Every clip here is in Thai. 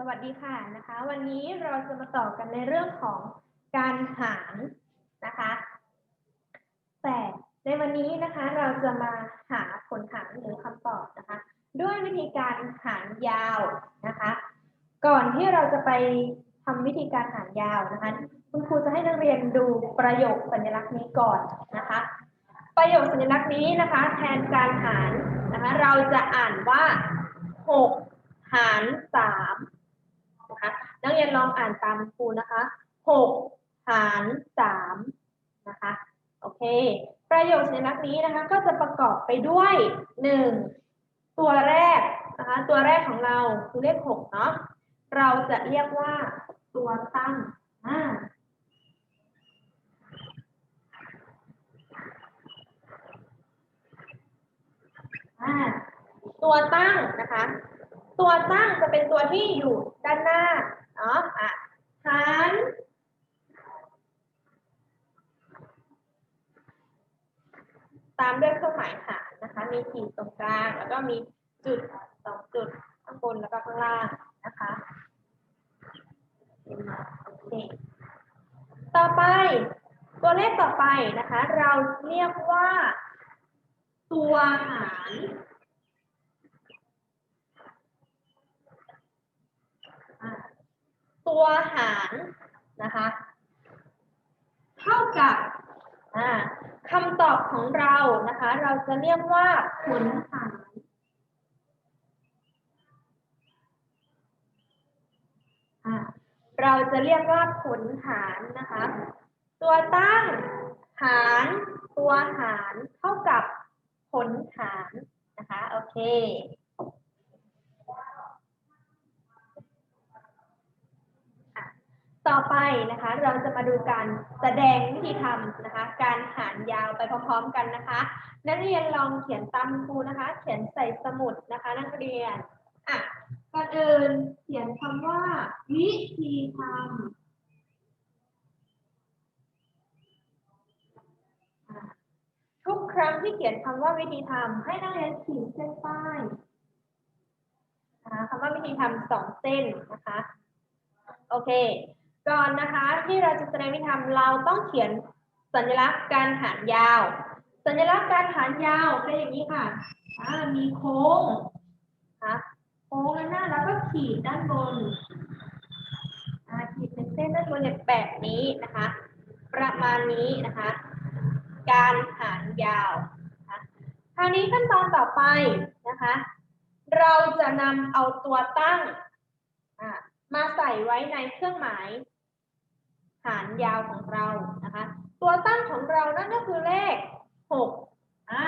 สวัสดีค่ะนะคะ วันนี้เราจะมาต่อกันในเรื่องของการหารนะคะ แต่ในวันนี้นะคะเราจะมาหาผลหารหรือคำตอบนะคะ ด้วยวิธีการหารยาวนะคะ ก่อนที่เราจะไปทำวิธีการหารยาวนะคะ คุณครูจะให้นักเรียนดูประโยคสัญลักษณ์นี้ก่อนนะคะ ประโยคสัญลักษณ์นี้นะคะ แทนการหารนะคะ เราจะอ่านว่าหกหารสาม นักเรียนลองอ่านตามครูนะคะหกหารสามนะคะโอเค ประโยคสัญลักษณ์นี้นะคะ ก็จะประกอบไปด้วยหนึ่งตัวแรกนะคะตัวแรกของเราคือเลขหกเนาะเราจะเรียกว่าตัวตั้งอ่าตัวตั้งนะคะ ตัวตั้งจะเป็นตัวที่อยู่ด้านหน้า นาะอะหารตามด้วยเครื่องหมายหารนะคะ มีขีดตรงกลาง แล้วก็มีจุดสองจุดข้างบนแล้วก็ข้างล่างนะคะโอเคต่อไป ตัวเลขต่อไปนะคะ เราเรียกว่า ตัวหารอะ ตัวหารนะคะ เท่ากับคำตอบของเรานะคะ เราจะเรียกว่าผลหารเราจะเรียกว่าผลหารนะคะ ตัวตั้งหารตัวหารเท่ากับผลหารนะคะ โอเค อะ ต่อไปนะคะเราจะมาดูการแสดงวิธีทำนะคะ การหารยาวไปพร้อมๆกันนะคะ นักเรียนลองเขียนตามครูนะคะ เขียนใส่สมุดนะคะ นักเรียนอะก่อนอื่นเขียนคำว่า วิธีทำทุกครั้งที่เขียนคำว่าวิธีทำให้นักเรียนขีดเส้นใต้นะคะคำว่าวิธีทำสองเส้นนะคะ โอเค ก่อนนะคะที่เราจะแสดงวิธีทำเราต้องเขียนสัญลักษณ์การหารยาว สัญลักษณ์การหารยาวเป็นอย่างนี้ค่ะมีโค้งนะคะโค้งด้านหน้าแล้วก็ขีดด้านบนขีดเป็นเส้นด้านบนเนี่ยแบบนี้นะคะ ประมาณนี้นะคะ การหารยาวคราวนี้ขั้นตอนต่อไปนะคะ เราจะนำเอาตัวตั้งมาใส่ไว้ในเครื่องหมาย หารยาวของเรานะคะ ตัวตั้งของเรานั่นก็คือเลขหกอ่า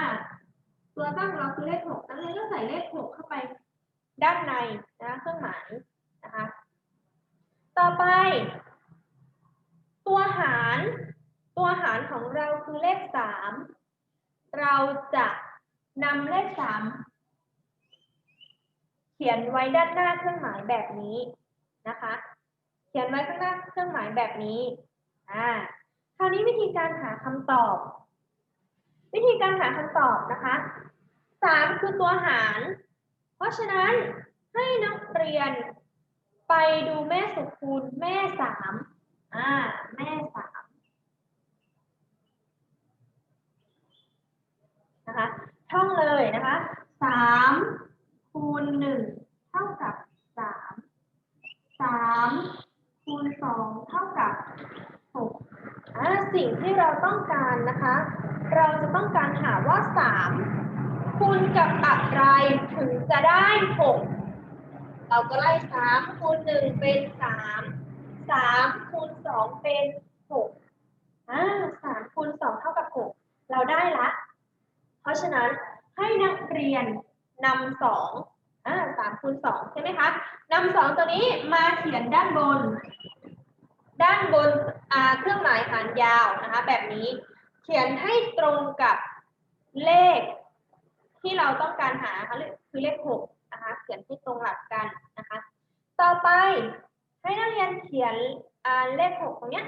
ตัวตั้งเราคือเลขหกนั่นเลยก็ใส่เลขหกเข้าไปด้านในนะเครื่องหมายนะคะ ต่อไป ตัวหาร ตัวหารของเราคือเลขสามเราจะนำเลขสามเขียนไว้ด้านหน้าเครื่องหมายแบบนี้นะคะ ขียนไว้ข้างหน้าเครื่องหมายแบบนี้ อ่า คราวนี้วิธีการหาคำตอบ วิธีการหาคำตอบนะคะสามคือตัวหาร เพราะฉะนั้นให้นักเรียนไปดูแม่สุคูณแม่สามอ่า แม่สามนะคะ ท่องเลยนะคะสามคูณหนึ่งเท่ากับสามสาม คูณสองเท่ากับหกอ่าสิ่งที่เราต้องการนะคะ เราจะต้องการหาว่าสามคูณกับอะไรถึงจะได้หกเราก็ไล่สามคูณหนึ่งเป็นสามสามคูณสองเป็นหกอ่าสามคูณสองเท่ากับหกเราได้ละ เพราะฉะนั้นให้นักเรียนนำสองอ่าสามคูณสองใช่ไหมคะนำสองตัวนี้มาเขียนด้านบน ด้านบนเครื่องหมายหารยาวนะคะแบบนี้เขียนให้ตรงกับเลขที่เราต้องการหานะคะคือเลขหกนะคะเขียนให้ตรงหลักกันนะคะ ต่อไปให้นักเรียนเขียนเลขหกตรงเนี้ย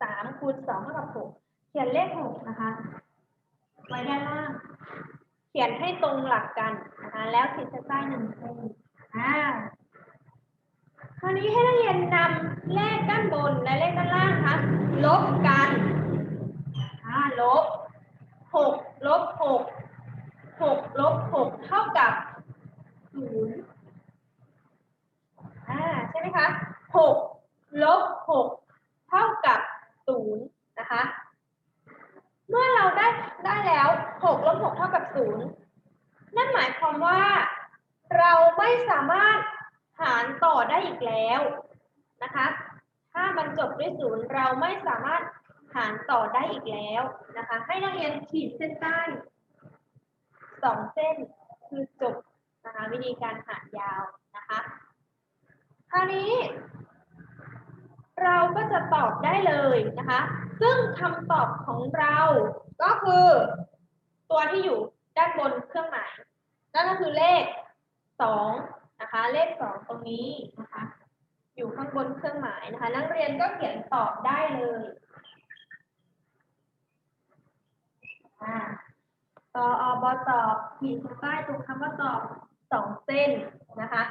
สามคูณสองเท่ากับหกเขียนเลขหกนะคะไว้ด้านล่างเขียนให้ตรงหลักกันนะคะแล้วขีดเส้นใต้หนึ่งเส้นอ่า คราวนี้ให้นักเรียนนำเลขด้านบนและเลขด้านล่างคะลบกันอ่าลบหกลบหกหกลบหกเท่ากับศูนย์อ่าใช่ไหมคะหกลบหกเท่ากับศูนย์นะคะ เมื่อเราได้ได้แล้วหกลบหกเท่ากับศูนย์นั่นหมายความว่า เราไม่สามารถ หารต่อได้อีกแล้วนะคะ ถ้ามันจบด้วยศูนย์เราไม่สามารถหารต่อได้อีกแล้วนะคะ ให้นักเรียนขีดเส้นใต้สองเส้นคือจบนะคะวิธีการหารยาวนะคะคราวนี้ เราก็จะตอบได้เลยนะคะ ซึ่งคำตอบของเราก็คือ ตัวที่อยู่ด้านบนเครื่องหมายนั่นก็คือเลขสอง นะคะ เลขสองตรงนี้นะคะ อยู่ข้างบนเครื่องหมายนะคะ นักเรียนก็เขียนตอบได้เลยอ่าตออบตอบขีดเส้นใต้ตรงคำว่าตอบสองเส้นนะคะ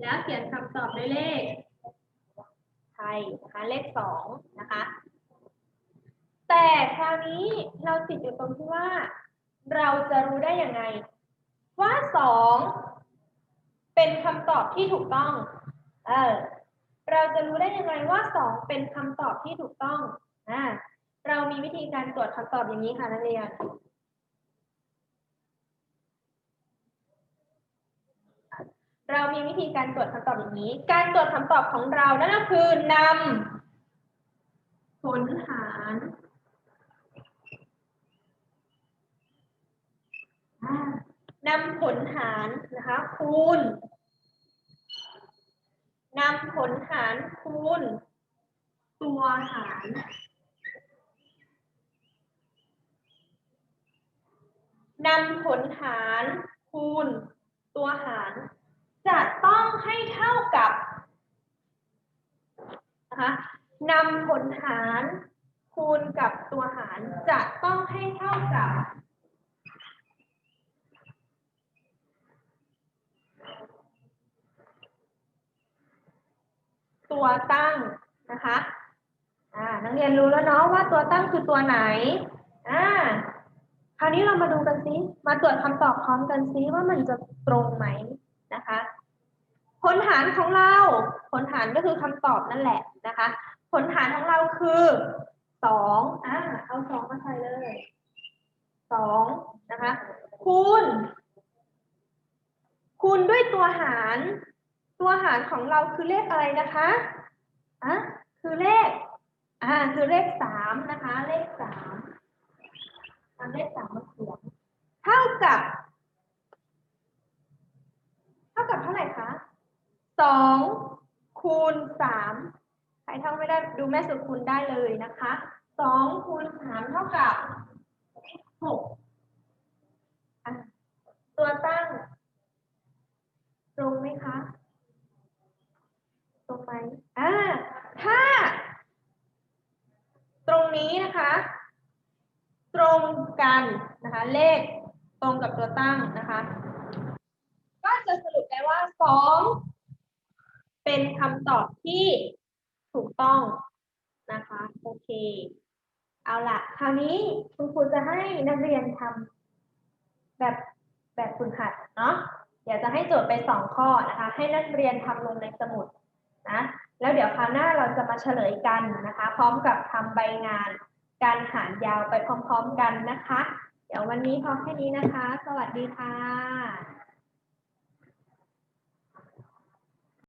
แล้วเขียนคำตอบด้วยเลขไทยนะคะ เลขสองนะคะ แต่คราวนี้เราติดอยู่ตรงที่ว่า เราจะรู้ได้อยังไง ว่าสอง เป็นคำตอบที่ถูกต้อง เออ เราจะรู้ได้ยังไงว่าสองเป็นคำตอบที่ถูกต้อง อ่า เรามีวิธีการตรวจคำตอบอย่างนี้ค่ะนักเรียน เรามีวิธีการตรวจคำตอบอย่างนี้ การตรวจคำตอบของเรา นั่นก็คือนำผลหารอ่า นำผลหารนะคะคูณนำผลหารคูณ ตัวหารนำผลหารคูณ ตัวหาร จะต้องให้เท่ากับนะคะนำผลหารคูณกับตัวหารจะต้องให้เท่ากับ ตัวตั้งนะคะนักเรียนรู้แล้วเนาะว่าตัวตั้งคือตัวไหนอ่าคราวนี้เรามาดูกันซิ มาตรวจคำตอบพร้อมกันซิว่ามันจะตรงไหมนะคะผลหารของเราผลหารก็คือคำตอบนั่นแหละนะคะ ผลหารของเราคือสองอ่าเอาสองมาใส่เลยสองนะคะคูณคูณด้วยตัวหาร ตัวหารของเราคือเลขอะไรนะคะอะคือเลขอ่าคือเลขสามนะคะ เลขสามทำเลขสามมาเขียนเท่ากับ เท่ากับเท่าไหร่คะสองคูณสามใครท่องไม่ได้ดูแม่สุดคูณได้เลยนะคะสองคูณสามเท่ากับหกอะตัวตั้ง ตรงไหมคะ ตรงไหมอ่า ถ้า ตรงนี้นะคะ ตรงกันนะคะ เลข ตรงกับตัวตั้งนะคะ ก็จะสรุปได้ว่าสองเป็นคำตอบที่ถูกต้องนะคะ โอเค เอาละคราวนี้คุณครูจะให้นักเรียนทำแบบแบบฝึกหัดเนาะเดี๋ยวจะให้โจทย์ไปสองข้อนะคะ ให้นักเรียนทำลงในสมุดนะแล้วเดี๋ยวคราวหน้าเราจะมาเฉลยกันนะคะ พร้อมกับทำใบงาน การหารยาวไปพร้อม ๆ กันนะคะ เดี๋ยววันนี้พอแค่นี้นะคะ สวัสดีค่ะ